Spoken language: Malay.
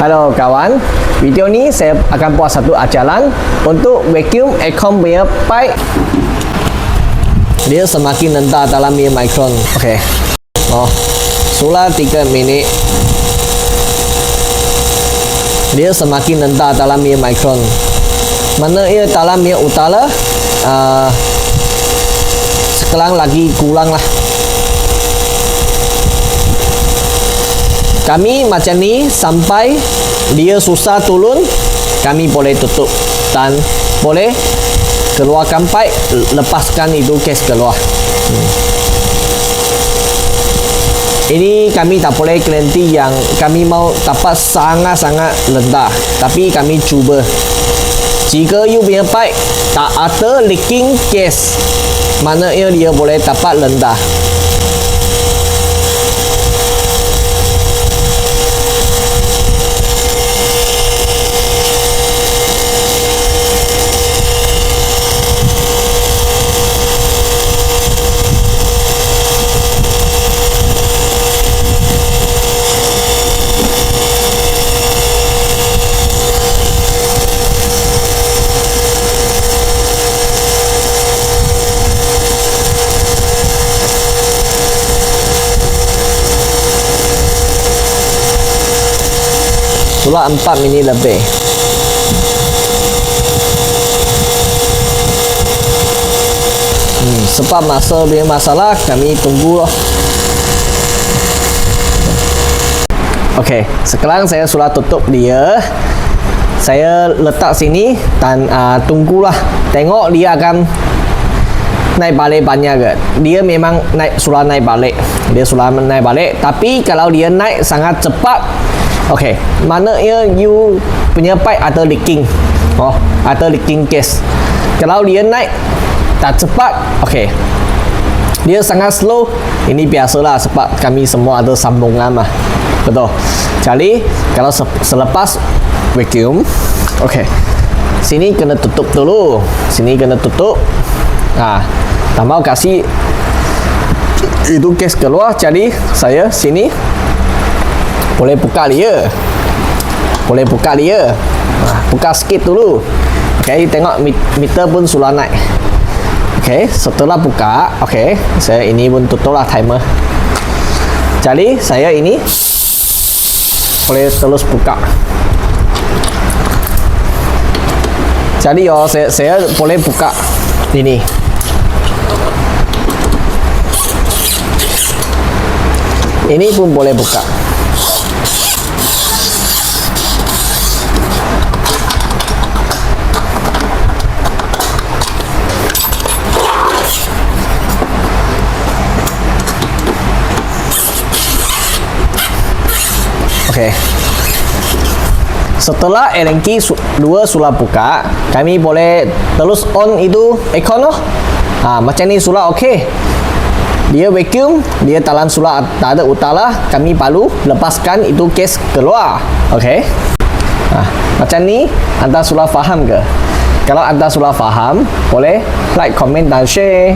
Halo kawan, video ni saya akan buat satu ajaran untuk vacuum aircon punya pipe. Dia semakin rendah dalam dia mikron. Okey. Oh, sulah 3 minit. Dia semakin rendah dalam dia mikron. Mana ia dalam dia utara, uh, sekarang lagi kurang lah. Kami macam ni sampai dia susah turun, kami boleh tutup dan boleh keluarkan pipe, lepaskan itu kes keluar. Hmm. Ini kami tak boleh garanti yang kami mau dapat sangat-sangat rendah. Tapi kami cuba. Jika you punya pipe tak ada leaking case, mana dia boleh dapat rendah. Sulah 4 minit lebih. Hmm, sebab masa punya masalah kami tunggu lah. Okey, sekarang saya sudah tutup dia. Saya letak sini dan uh, tunggulah. Tengok dia akan naik balik banyak ke. Dia memang naik sudah naik balik. Dia sudah naik balik. Tapi kalau dia naik sangat cepat, okey, mana ya you punya pipe ada leaking. Oh, ada leaking case. Kalau dia naik tak cepat, okey. Dia sangat slow. Ini biasalah sebab kami semua ada sambungan mah. Betul. Jadi kalau se- selepas vacuum, okey. Sini kena tutup dulu. Sini kena tutup. Ah, tak mau kasih itu case keluar jadi saya sini boleh buka dia. Boleh buka dia. Nah, buka sikit dulu. Ok tengok meter pun sudah naik. Ok setelah buka ok saya ini pun tutup lah timer. Jadi saya ini boleh terus buka jadi oh saya, saya boleh buka ini. Ini pun boleh buka Okey. Setelah LNK su- dua sudah buka, kami boleh terus on itu aircon loh. Ha, macam ni sudah okey. Dia vacuum, dia talan sudah tak ada utara, kami perlu lepaskan itu case keluar. Okey. Ha, macam ni anda sudah faham ke? Kalau anda sudah faham, boleh like, comment dan share.